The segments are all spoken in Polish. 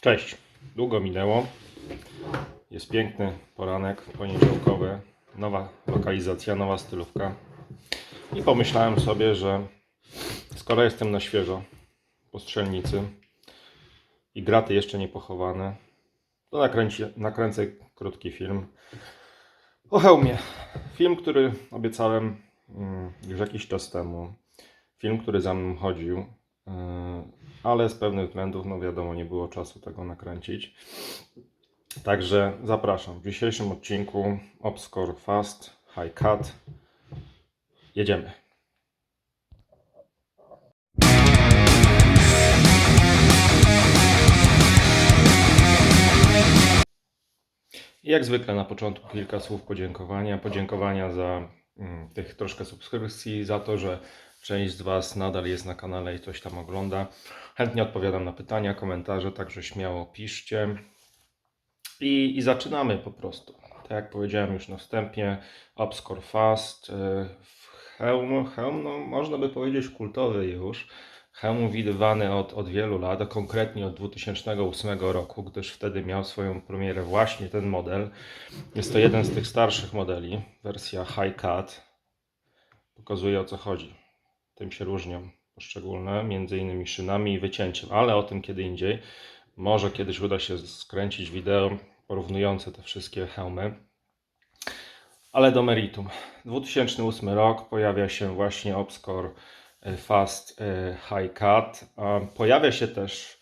Cześć. Długo minęło. Jest piękny poranek poniedziałkowy. Nowa lokalizacja, nowa stylówka. I pomyślałem sobie, że skoro jestem na świeżo po strzelnicy i graty jeszcze nie pochowane, to nakręci, nakręcę krótki film o hełmie. Film, który obiecałem mm, już jakiś czas temu. Film, który za mną chodził, yy, ale z pewnych względów, no wiadomo, nie było czasu tego nakręcić. Także zapraszam. W dzisiejszym odcinku Obscore Fast High Cut. Jedziemy. Jak zwykle na początku kilka słów podziękowania. Podziękowania za mm, tych troszkę subskrypcji, za to, że część z Was nadal jest na kanale i coś tam ogląda. Chętnie odpowiadam na pytania, komentarze, także śmiało piszcie. I, i zaczynamy po prostu. Tak jak powiedziałem już na wstępie, Upscore Fast, yy, hełm, hełm no, można by powiedzieć kultowy już. Hełm widywany od, od wielu lat, a konkretnie od 2008 roku, gdyż wtedy miał swoją premierę właśnie ten model. Jest to jeden z tych starszych modeli, wersja High Cut. Pokazuje o co chodzi. Tym się różnią poszczególne, między innymi szynami i wycięciem, ale o tym kiedy indziej. Może kiedyś uda się skręcić wideo porównujące te wszystkie hełmy. Ale do meritum. 2008 rok pojawia się właśnie Obscore Fast e, High Cut. Pojawia się też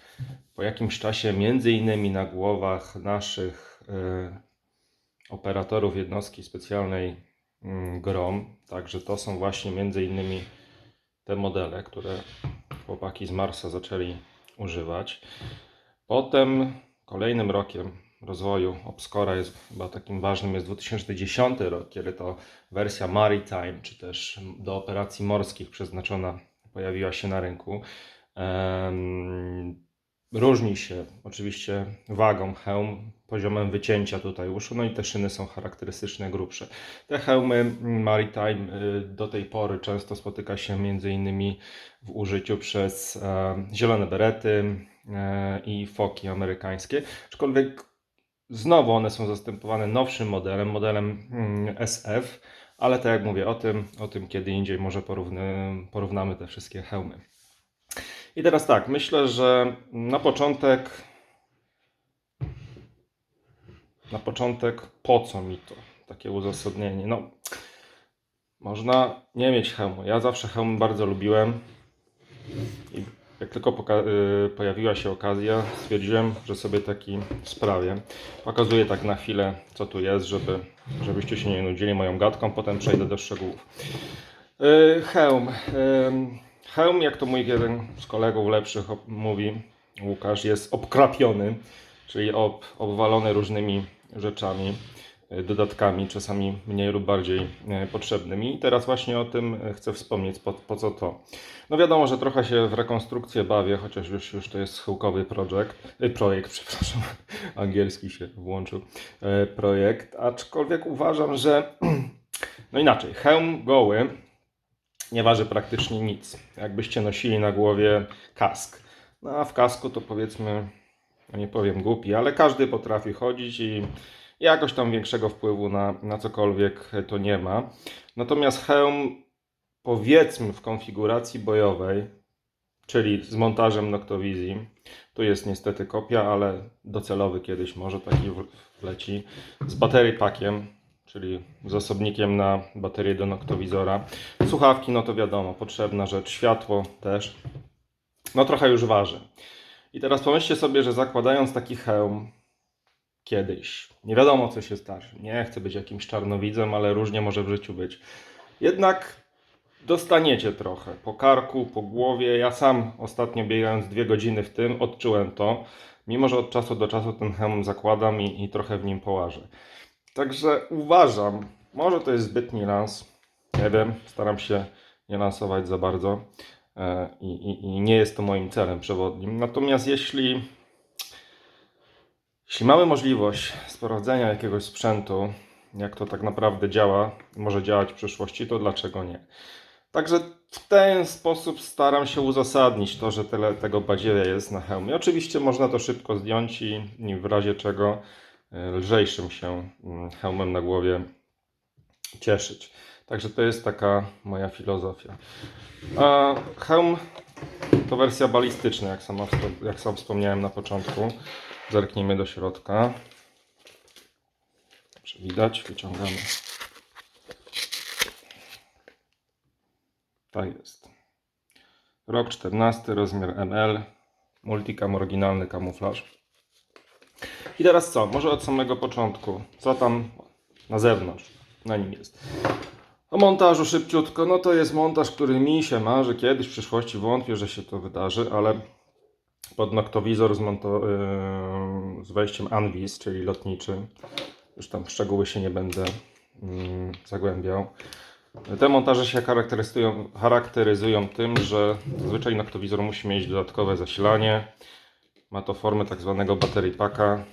po jakimś czasie między innymi na głowach naszych e, operatorów jednostki specjalnej mm, GROM. Także to są właśnie między innymi te modele, które chłopaki z Marsa zaczęli używać. Potem kolejnym rokiem rozwoju Obscora jest chyba takim ważnym jest 2010 rok, kiedy to wersja Maritime, czy też do operacji morskich przeznaczona pojawiła się na rynku. Em, Różni się oczywiście wagą hełm, poziomem wycięcia tutaj uszu, no i te szyny są charakterystyczne grubsze. Te hełmy Maritime y, do tej pory często spotyka się innymi w użyciu przez e, zielone berety e, i foki amerykańskie, aczkolwiek znowu one są zastępowane nowszym modelem, modelem mm, SF, ale tak jak mówię o tym, o tym kiedy indziej może porówny, porównamy te wszystkie hełmy. I teraz tak, myślę, że na początek. Na początek, po co mi to? Takie uzasadnienie. No, można nie mieć hełmu. Ja zawsze hełm bardzo lubiłem. I jak tylko y, pojawiła się okazja, stwierdziłem, że sobie taki sprawię. Pokazuję tak na chwilę, co tu jest, żeby, żebyście się nie nudzili moją gadką. Potem przejdę do szczegółów. Y, Hełm. Hełm, jak to mój jeden z kolegów lepszych mówi, Łukasz, jest obkrapiony, czyli ob, obwalony różnymi rzeczami, y, dodatkami, czasami mniej lub bardziej y, potrzebnymi. I teraz właśnie o tym y, chcę wspomnieć, po, po co to. No wiadomo, że trochę się w rekonstrukcję bawię, chociaż już, już to jest schyłkowy projekt, projekt, przepraszam, angielski się włączył, projekt, aczkolwiek uważam, że no inaczej, hełm goły nie waży praktycznie nic. Jakbyście nosili na głowie kask. No a w kasku to powiedzmy, no nie powiem głupi, ale każdy potrafi chodzić i jakoś tam większego wpływu na, na cokolwiek to nie ma. Natomiast hełm, powiedzmy w konfiguracji bojowej, czyli z montażem Noctowizji, tu jest niestety kopia, ale docelowy kiedyś może taki wleci, z baterii pakiem, czyli z osobnikiem na baterię do noktowizora. Słuchawki, no to wiadomo, potrzebna rzecz. Światło też. No trochę już waży. I teraz pomyślcie sobie, że zakładając taki hełm kiedyś, nie wiadomo co się zdarzy. Nie chcę być jakimś czarnowidzem, ale różnie może w życiu być. Jednak dostaniecie trochę po karku, po głowie. Ja sam ostatnio biegając dwie godziny w tym, odczułem to. Mimo, że od czasu do czasu ten hełm zakładam i, i trochę w nim połażę. Także uważam, może to jest zbytni lans, nie wiem, staram się nie lansować za bardzo e, i, i, i nie jest to moim celem przewodnim. Natomiast jeśli, jeśli mamy możliwość sprawdzenia jakiegoś sprzętu, jak to tak naprawdę działa, może działać w przyszłości, to dlaczego nie? Także w ten sposób staram się uzasadnić to, że tyle tego badziewa jest na hełmie. Oczywiście można to szybko zdjąć i, w razie czego lżejszym się mm, hełmem na głowie cieszyć. Także to jest taka moja filozofia. A hełm to wersja balistyczna, jak, sama, jak sam wspomniałem na początku. Zerknijmy do środka. Czy widać? Wyciągamy. Tak jest. Rok 14, rozmiar ML, multicam, oryginalny kamuflaż. I teraz co? Może od samego początku. Co tam na zewnątrz? Na nim jest. O montażu szybciutko. No to jest montaż, który mi się marzy. Kiedyś w przyszłości wątpię, że się to wydarzy, ale pod noktowizor z, yy, z wejściem Anvis, czyli lotniczy. Już tam w szczegóły się nie będę mm, zagłębiał. Te montaże się charakteryzują, charakteryzują tym, że zazwyczaj noktowizor musi mieć dodatkowe zasilanie. Ma to formę tak zwanego battery packa.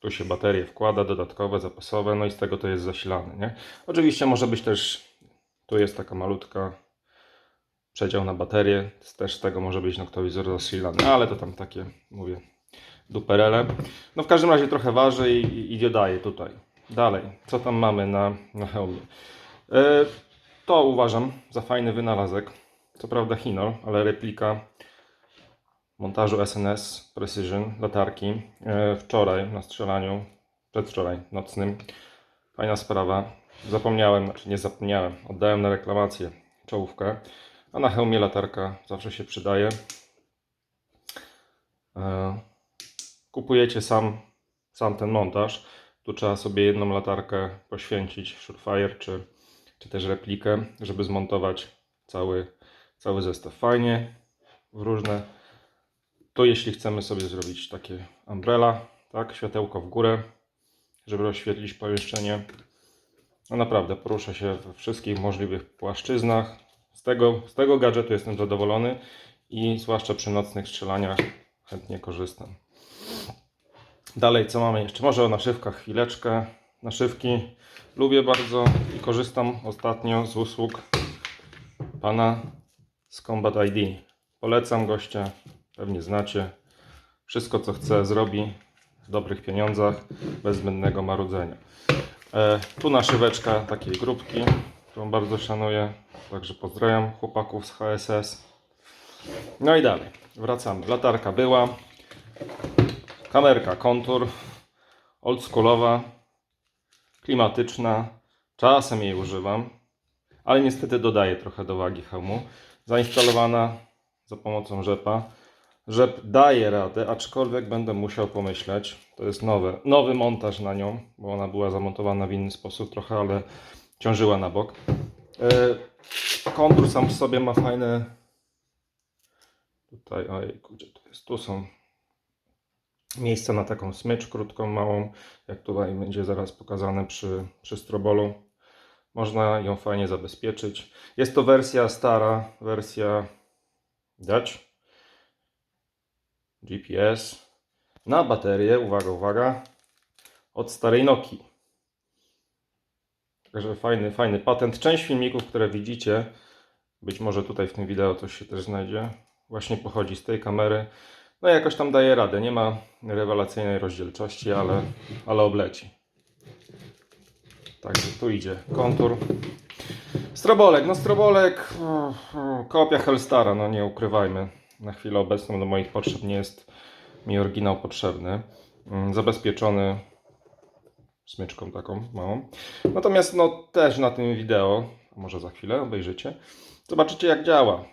Tu się baterie wkłada, dodatkowe, zapasowe, no i z tego to jest zasilane. Nie? Oczywiście może być też, tu jest taka malutka przedział na baterię, też z tego może być noktowizor zasilany, ale to tam takie, mówię, duperele. No w każdym razie trochę waży i, i, dodaje tutaj. Dalej, co tam mamy na, na hełmie? E, to uważam za fajny wynalazek. Co prawda Hinol, ale replika montażu SNS Precision latarki. E, wczoraj na strzelaniu, przedwczoraj nocnym. Fajna sprawa. Zapomniałem, znaczy nie zapomniałem, oddałem na reklamację czołówkę, a na hełmie latarka zawsze się przydaje. E, kupujecie sam, sam ten montaż. Tu trzeba sobie jedną latarkę poświęcić, Surefire czy, czy też replikę, żeby zmontować cały, cały zestaw. Fajnie, w różne. To jeśli chcemy sobie zrobić takie umbrella, tak, światełko w górę, żeby oświetlić pomieszczenie. No naprawdę, porusza się we wszystkich możliwych płaszczyznach. Z tego, z tego gadżetu jestem zadowolony i zwłaszcza przy nocnych strzelaniach chętnie korzystam. Dalej, co mamy jeszcze? Może o naszywkach chwileczkę. Naszywki lubię bardzo i korzystam ostatnio z usług pana z Combat ID. Polecam gościa, pewnie znacie. Wszystko, co chce, zrobi w dobrych pieniądzach, bez zbędnego marudzenia. E, tu naszyweczka takiej grupki, którą bardzo szanuję. Także pozdrawiam chłopaków z HSS. No i dalej, wracamy. Latarka była. Kamerka kontur, oldschoolowa, klimatyczna. Czasem jej używam, ale niestety dodaję trochę do wagi hełmu. Zainstalowana za pomocą rzepa. Rzep daje radę, aczkolwiek będę musiał pomyśleć. To jest nowe, nowy montaż na nią, bo ona była zamontowana w inny sposób trochę, ale ciążyła na bok. Yy, kontur sam w sobie ma fajne. Tutaj, ojejku, gdzie to jest? Tu są miejsce na taką smycz krótką, małą, jak tutaj będzie zaraz pokazane przy, przy strobolu. Można ją fajnie zabezpieczyć. Jest to wersja stara, wersja dać GPS na baterię, uwaga, uwaga, od starej Nokii. Także fajny, fajny patent. Część filmików, które widzicie, być może tutaj w tym wideo coś się też znajdzie, właśnie pochodzi z tej kamery. No jakoś tam daje radę. Nie ma rewelacyjnej rozdzielczości, ale, ale obleci. Także tu idzie kontur. Strobolek. No strobolek, kopia Hellstara, no nie ukrywajmy. Na chwilę obecną do moich potrzeb nie jest mi oryginał potrzebny. Mm, Zabezpieczony smyczką taką małą. Natomiast no też na tym wideo, może za chwilę obejrzycie, zobaczycie jak działa.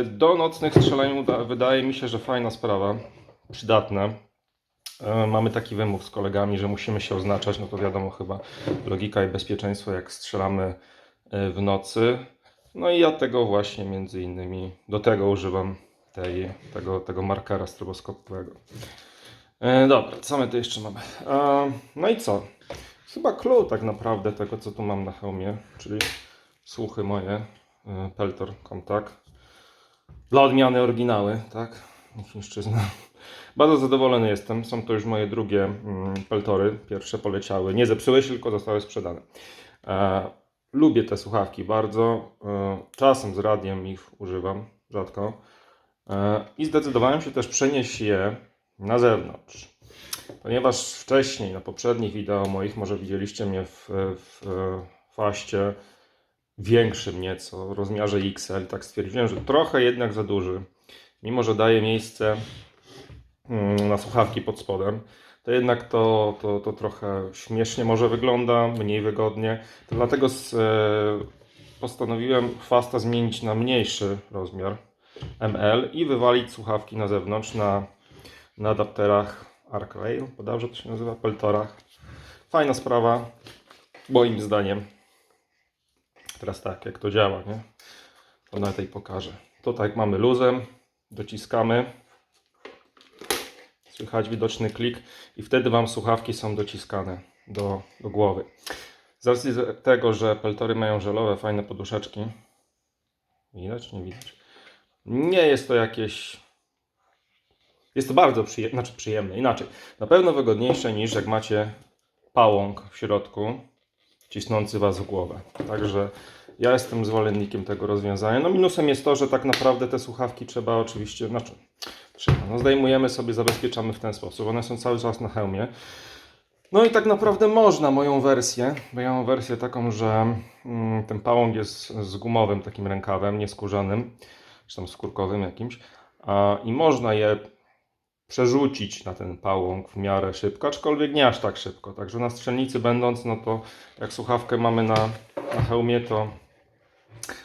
E, Do nocnych strzelań wydaje mi się, że fajna sprawa, przydatna. E, Mamy taki wymóg z kolegami, że musimy się oznaczać, no to wiadomo chyba logika i bezpieczeństwo jak strzelamy e, w nocy. No i ja tego właśnie między innymi, do tego używam tej, tego, tego markera stroboskopowego. E, dobra, co my tu jeszcze mamy? E, no i co? Chyba clue tak naprawdę tego, co tu mam na hełmie, czyli słuchy moje, e, Peltor Contact. Dla odmiany oryginały, tak? Chińszczyzna. Bardzo zadowolony jestem. Są to już moje drugie mm, Peltory. Pierwsze poleciały. Nie zepsuły się, tylko zostały sprzedane. E, lubię te słuchawki bardzo. E, Czasem z radiem ich używam, rzadko. E, I zdecydowałem się też przenieść je na zewnątrz. Ponieważ wcześniej, na poprzednich wideo moich, może widzieliście mnie w, w faście większym nieco, rozmiarze XL. Tak stwierdziłem, że trochę jednak za duży. Mimo, że daje miejsce mm, na słuchawki pod spodem, to jednak to, to, to trochę śmiesznie może wygląda, mniej wygodnie. To dlatego z, e, postanowiłem Fasta zmienić na mniejszy rozmiar ML i wywalić słuchawki na zewnątrz na, na adapterach Arcrail, bodajże to się nazywa, Peltorach. Fajna sprawa, moim zdaniem. Teraz tak, jak to działa, nie? To na tej pokażę. Tutaj mamy luzem, dociskamy. Słychać widoczny klik i wtedy Wam słuchawki są dociskane do, do głowy. Z racji tego, że peltory mają żelowe, fajne poduszeczki. Widać, nie widać. Nie jest to jakieś. Jest to bardzo znaczy przyjemne, inaczej. Na pewno wygodniejsze niż jak macie pałąk w środku, cisnący Was w głowę. Także ja jestem zwolennikiem tego rozwiązania. No minusem jest to, że tak naprawdę te słuchawki trzeba oczywiście, znaczy trzeba, no zdejmujemy sobie, zabezpieczamy w ten sposób. One są cały czas na hełmie. No i tak naprawdę można moją wersję, bo ja mam wersję taką, że mm, ten pałąk jest z gumowym takim rękawem, nieskórzanym, czy tam skórkowym jakimś. I można je przerzucić na ten pałąk w miarę szybko, aczkolwiek nie aż tak szybko. Także na strzelnicy będąc, no to jak słuchawkę mamy na, na hełmie, to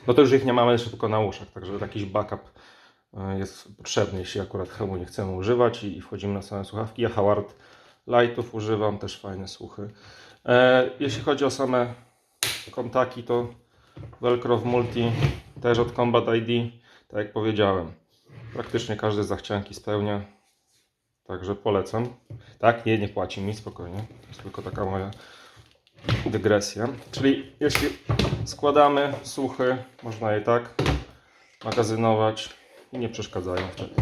no to już ich nie mamy szybko na uszach, także jakiś backup e, jest potrzebny, jeśli akurat hełmu nie chcemy używać i, i wchodzimy na same słuchawki. Ja Howard Lightów używam, też fajne słuchy. E, jeśli chodzi o same kontaki, to Velcro w Multi też od Combat ID, tak jak powiedziałem. Praktycznie każde zachcianki spełnia, także polecam. Tak, nie, nie płaci mi, spokojnie. To jest tylko taka moja dygresja. Czyli jeśli składamy słuchy, można je tak magazynować i nie przeszkadzają wtedy.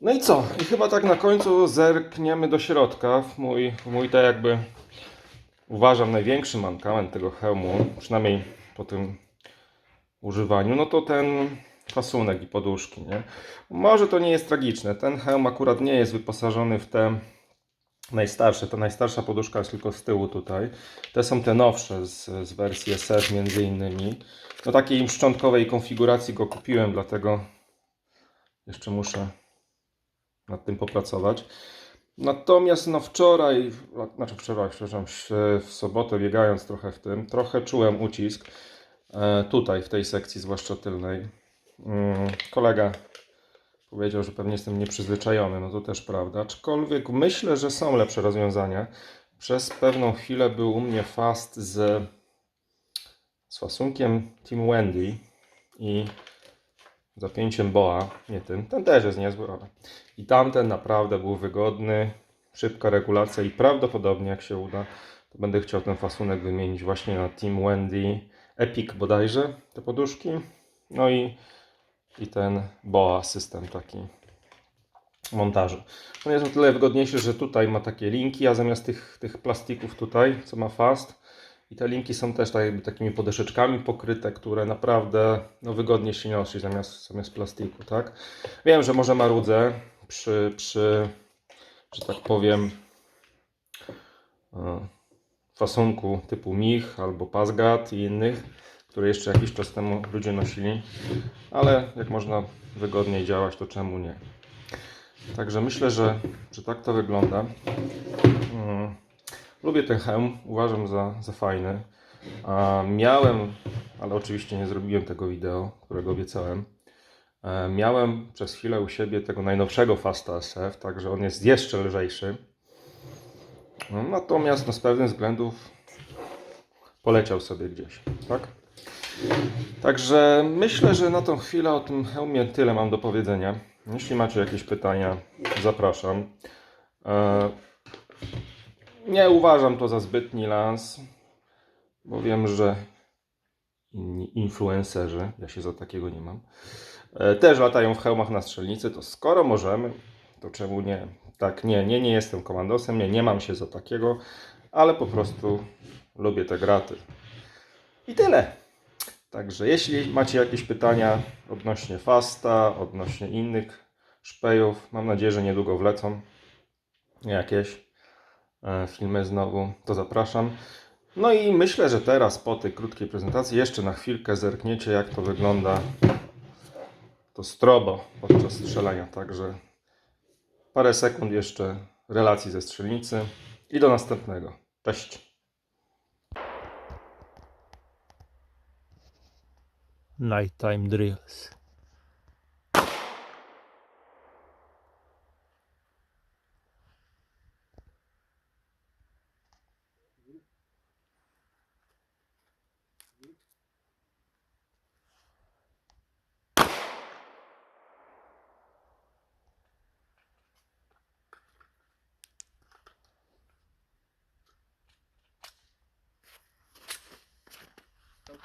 No i co? I chyba tak na końcu zerkniemy do środka. W mój, w mój tak jakby uważam największy mankament tego hełmu, przynajmniej po tym używaniu, no to ten fasunek i poduszki, nie? Może to nie jest tragiczne. Ten hełm akurat nie jest wyposażony w te najstarsze. Ta najstarsza poduszka jest tylko z tyłu tutaj. Te są te nowsze z, z wersji SF między innymi. No takiej szczątkowej konfiguracji go kupiłem, dlatego jeszcze muszę nad tym popracować. Natomiast no wczoraj, znaczy wczoraj, przepraszam, w- sobotę biegając trochę w tym, trochę czułem ucisk tutaj w tej sekcji, zwłaszcza tylnej. Mm, Kolega powiedział, że pewnie jestem nieprzyzwyczajony, no to też prawda. Aczkolwiek myślę, że są lepsze rozwiązania. Przez pewną chwilę był u mnie fast z, z fasunkiem Team Wendy i zapięciem Boa, nie tym, ten też jest niezły, ale i tamten naprawdę był wygodny, szybka regulacja i prawdopodobnie jak się uda, to będę chciał ten fasunek wymienić właśnie na Team Wendy Epic bodajże, te poduszki. No i, i ten Boa system taki montażu. On jest o tyle wygodniejszy, że tutaj ma takie linki, a zamiast tych, tych plastików tutaj, co ma Fast, i te linki są też tak jakby takimi podeszeczkami pokryte, które naprawdę no, wygodnie się nosi zamiast, zamiast plastiku, tak? Wiem, że może marudzę przy, przy że tak powiem, e, fasunku typu Mich albo Pasgat i innych, które jeszcze jakiś czas temu ludzie nosili, ale jak można wygodniej działać, to czemu nie? Także myślę, że, że tak to wygląda. Mm. Lubię ten hełm, uważam za, za fajny. A miałem, ale oczywiście nie zrobiłem tego wideo, którego obiecałem. E, Miałem przez chwilę u siebie tego najnowszego Fasta SF, także on jest jeszcze lżejszy. No, Natomiast no, z pewnych względów poleciał sobie gdzieś, tak? Także myślę, że na tą chwilę o tym hełmie tyle mam do powiedzenia. Jeśli macie jakieś pytania, zapraszam. E, Nie uważam to za zbytni lans, bo wiem, że inni influencerzy, ja się za takiego nie mam, e, też latają w hełmach na strzelnicy, to skoro możemy, to czemu nie? Tak, nie, nie, nie jestem komandosem, nie, nie mam się za takiego, ale po prostu lubię te graty. I tyle. Także jeśli macie jakieś pytania odnośnie Fasta, odnośnie innych szpejów, mam nadzieję, że niedługo wlecą jakieś e, filmy znowu, to zapraszam. No i myślę, że teraz po tej krótkiej prezentacji jeszcze na chwilkę zerkniecie jak to wygląda to strobo podczas strzelania. Także parę sekund jeszcze relacji ze strzelnicy i do następnego. Cześć. Nighttime drills.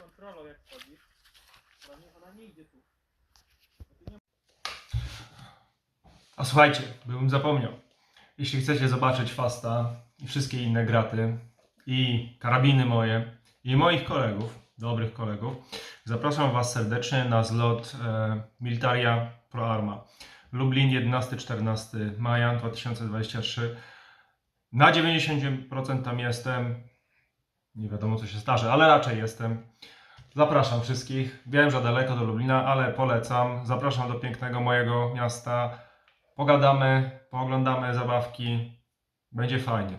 Kontrolą jak chodzisz, ona nie, ona nie idzie tu. A słuchajcie, bym zapomniał. Jeśli chcecie zobaczyć Fasta i wszystkie inne graty i karabiny moje i moich kolegów, dobrych kolegów, zapraszam Was serdecznie na zlot e, Militaria Pro Arma. Lublin 11-14 maja 2023. Na 90% tam jestem. Nie wiadomo co się zdarzy, ale raczej jestem. Zapraszam wszystkich. Wiem, że daleko do Lublina, ale polecam. Zapraszam do pięknego mojego miasta. Pogadamy, pooglądamy zabawki. Będzie fajnie.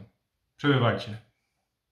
Przybywajcie.